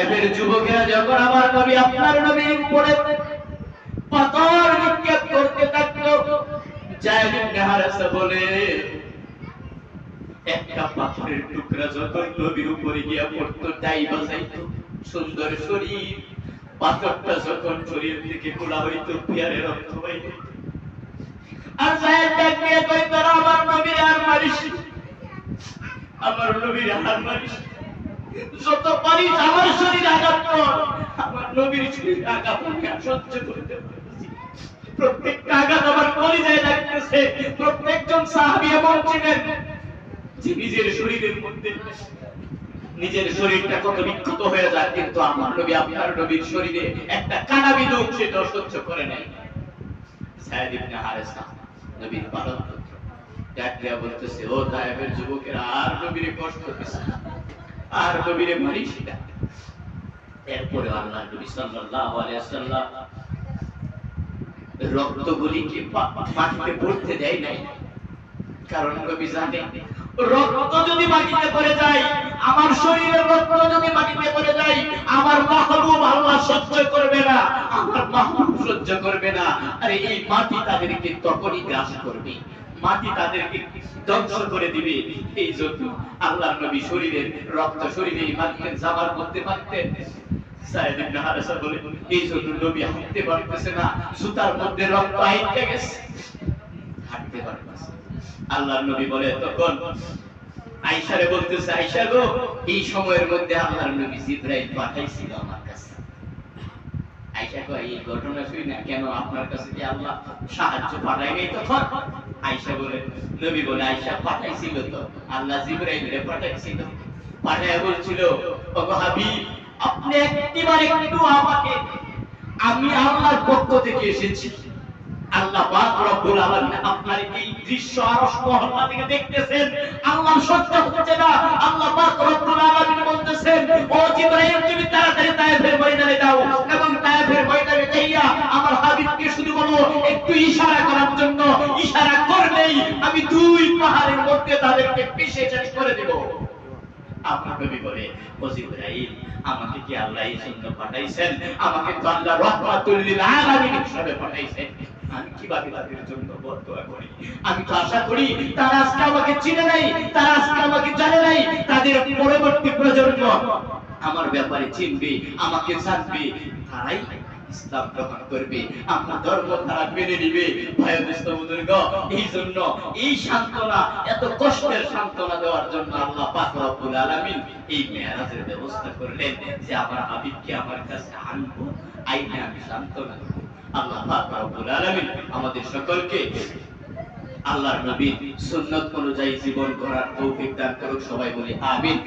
এবার যুবকেরা যখন আমার নবী, আপনার নবীর উপরে পাথর নিক্ষেপ করতে থাকল জায়েদ ইবনে হারেসা বলে, একটা পাথরের টুকরা যখন নবীর উপরে গিয়া পড়তো, তাই বাজাইতো সুন্দর শরীর, পাথরটা যখন শরীর থেকে খোলা হইতো, পিয়ারে রক্ত হইতো আর জায়েদ ডাক দিয়ে কই আমার নবীর আর মারিস আমার নবীর আর মারিস। যত আমার শরীর আঘাত আমার নবীর শরীর আঘাত আমি সহ্য করতে প্রত্যেকটা আঘাত আমার লাগতেছে। প্রত্যেকজন এমন ছিলেন যে নিজের শরীরের মধ্যে নিজের শরীরটা কত বিক্ষত হয়ে যায়, কিন্তু আমার নবী আপনার নবীর শরীরে একটা কানা বিদুক সহ্য করে নাই। সায়েদ ইবনে হারেসা, নবীর পালন বলতেছে, ও তায়েবের যুবকেরা, আর নবীরে কষ্ট দিচ্ছে আর নবীরে মারিস না এরপরে আল্লাহ নবী সাল্লাল্লাহু আলাইহি ওয়াসাল্লাম রক্তগুলিকে মাটিতে পড়তে দেয় নাই। কারণ নবী জানে, রক্ত যদি মাটিতে পড়ে যায়, আমার শরীরের রক্ত যদি মাটিতে পড়ে যায়, আমার মাহবুব আল্লাহ সহ্য করবে না, আমার মাহবুব সহ্য করবে না। আরে এই মাটি তাদেরকে তখনই গ্রাস করবে। মাটি তাদেরকে ধ্বংস করে দিবে। এই জন্য আল্লাহ নবী শরীরের রক্ত শরীরে মাটিতে জামার করতে পারতেন। বলে জন্য নবী বলে, তখন আয়েশারে বলতেছে, আয়েশা গো, এই সময়ের মধ্যে আল্লাহর নবী জিবরাইল পাঠাইছিল আমার কাছে। আয়েশা কো এই ঘটনা শুই না কেন আপনার কাছে কি আল্লাহ সাহায্য পাঠাই নাই তখন? আয়েশা বলে, নবী বলে আয়েশা পাঠাইছিল তো, আল্লাহ জিবরাইলরে পাঠাইছিল। পাঠায় বলছিল, ওগো হাবিব, আপনি একটিবার একটু আমাকে, আমি আল্লাহর পক্ষ থেকে এসেছি। আল্লাহ পাক রব্বুল আলামিন আপনার এই দৃশ্য আরশ মহল্লা থেকে দেখতেছেন। আল্লাহ সহ্য হচ্ছে না। আল্লাহ পাক একটু ইশারা করার জন্য ইশারা করলেই আমি দুই পাহাড়ের মধ্যে তাদেরকে পিষে শেষ করে দেব। তাদের আশা করি তারা আমাকে চিনে নাই, তারা আমাকে জানে নাই, তাদের পরবর্তী প্রজন্ম আমার ব্যাপারে চিনবে, আমাকে জানবে। তারাই ইসলাম গ্রহণ করবে। ধর্ম তারা মেনে নিবে। এই জন্য এই সান্ত্বনা, এত কষ্টের সান্ত্বনা দেওয়ার জন্য আল্লাহ এই ব্যবস্থা করলেন যে আমার আমার কাছে আনব, আইনে আমি সান্ত্বনা আল্লাহ আমাদের সকলকে আল্লাহর নবীর সুন্নাত অনুযায়ী জীবন করার তৌফিক দান করুক, সবাই বলি আমিন